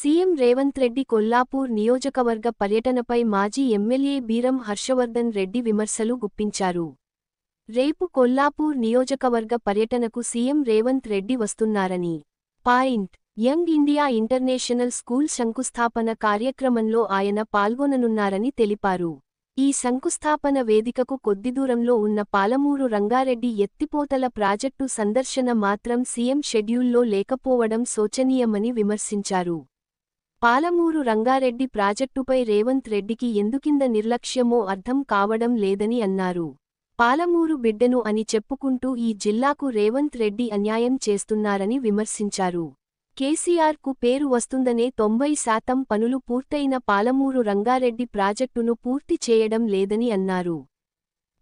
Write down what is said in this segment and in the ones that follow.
CM Revanth Reddy Kollapur నియోజకవర్గ పర్యటనపై మాజీ ఎమ్మెల్యే బీరం హర్షవర్ధన్ రెడ్డి విమర్శలు గుప్పించారు. రేపు కొల్లాపూర్ నియోజకవర్గ పర్యటనకు సీఎం రేవంత్ రెడ్డి వస్తున్నారని. Point. Young India International School శంకుస్థాపన కార్యక్రమంలో ఆయన పాల్గొననున్నారని తెలిపారు. ఈ శంకుస్థాపన వేదికకు కొద్ది దూరంలో ఉన్న పాలమూరు రంగారెడ్డి ఎత్తిపోతల ప్రాజెక్టు సందర్శన మాత్రం సీఎం షెడ్యూల్లో లేకపోవడం శోచనీయమని విమర్శించారు. పాలమూరు రంగారెడ్డి ప్రాజెక్టుపై రేవంత్ రెడ్డికి ఎందుకింద నిర్లక్ష్యమో అర్థం కావడం లేదని అన్నారు. పాలమూరు బిడ్డను అని చెప్పుకుంటూ ఈ జిల్లాకు రేవంత్ రెడ్డి అన్యాయం చేస్తున్నారని విమర్శించారు. కేసీఆర్కు పేరు వస్తుందనే తొంభై శాతం పనులు పూర్తయిన పాలమూరు రంగారెడ్డి ప్రాజెక్టును పూర్తి చేయడం లేదని అన్నారు.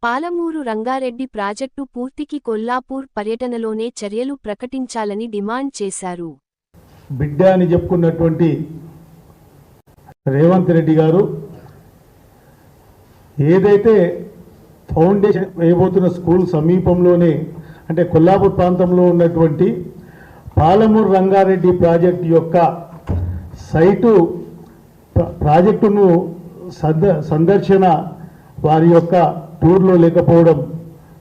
పాలమూరు రంగారెడ్డి ప్రాజెక్టు పూర్తికి కొల్లాపూర్ పర్యటనలోనే చర్యలు ప్రకటించాలని డిమాండ్ చేశారు. బిడ్డ అని చెప్పుకున్నటువంటి రేవంత్ రెడ్డి గారు ఏదైతే ఫౌండేషన్ వేయబోతున్న స్కూల్ సమీపంలోనే అంటే కొల్లాపూర్ ప్రాంతంలో ఉన్నటువంటి పాలమూరు రంగారెడ్డి ప్రాజెక్ట్ యొక్క సైటు ప్ర- ప్రాజెక్టును సంద సందర్శన వారి యొక్క టూర్లో లేకపోవడం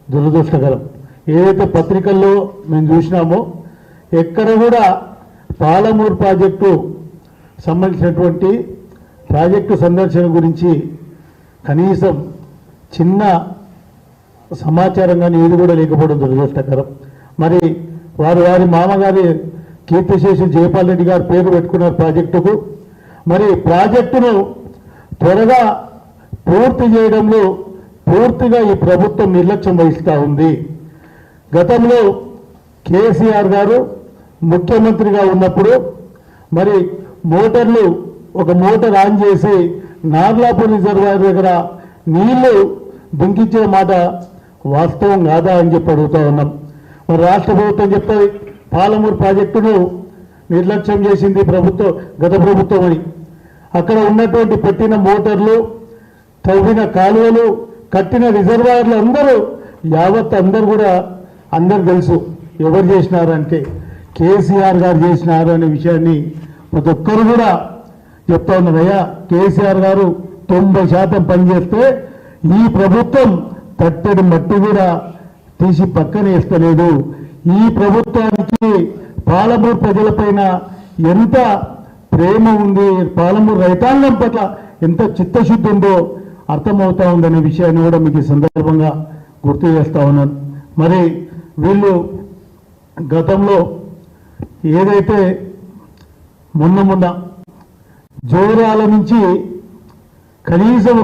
దురదృష్టకరం. ఏదైతే పత్రికల్లో మేము చూసినామో ఎక్కడ కూడా పాలమూరు ప్రాజెక్టు సంబంధించినటువంటి ప్రాజెక్టు సందర్శన గురించి కనీసం చిన్న సమాచారం కానీ ఏది కూడా లేకపోవడం దురదృష్టకరం. మరి వారు వారి మామగారి కీర్తిశేషులు జయపాల్ రెడ్డి గారు పేరు పెట్టుకున్నారు ప్రాజెక్టుకు. మరి ప్రాజెక్టును త్వరగా పూర్తి చేయడంలో పూర్తిగా ఈ ప్రభుత్వం నిర్లక్ష్యం వహిస్తూ ఉంది. గతంలో కేసీఆర్ గారు ముఖ్యమంత్రిగా ఉన్నప్పుడు మరి మోటార్లు ఒక మోటార్ ఆన్ చేసి నార్లాపూర్ రిజర్వాయర్ దగ్గర నీళ్ళు దుంకించిన మాట వాస్తవం కాదా అని చెప్పి అడుగుతా ఉన్నాం. మరి రాష్ట్ర ప్రభుత్వం చెప్తుంది పాలమూరు ప్రాజెక్టును నిర్లక్ష్యం చేసింది ప్రభుత్వం గత ప్రభుత్వం అని. అక్కడ ఉన్నటువంటి పెట్టిన మోటార్లు తవ్విన కాలువలు కట్టిన రిజర్వాయర్లు అందరూ యావత్ అందరు కూడా అందరు తెలుసు ఎవరు చేసినారంటే కేసీఆర్ గారు చేసినారు అనే విషయాన్ని ప్రతి ఒక్కరు కూడా చెప్తా ఉన్నదయ్యా కేసీఆర్ గారు తొంభై శాతం పనిచేస్తే ఈ ప్రభుత్వం తట్టడి మట్టి కూడా తీసి పక్కన వేస్తలేదు ఈ ప్రభుత్వానికి పాలమూరు ప్రజలపైన ఎంత ప్రేమ ఉంది పాలమూరు రైతాంగం పట్ల ఎంత చిత్తశుద్ధి ఉందో అర్థమవుతా ఉందనే విషయాన్ని కూడా మీకు సందర్భంగా గుర్తు చేస్తా ఉన్నాను. మరి వీళ్ళు గతంలో ఏదైతే మొన్న మొన్న జోరాల నుంచి కనీసం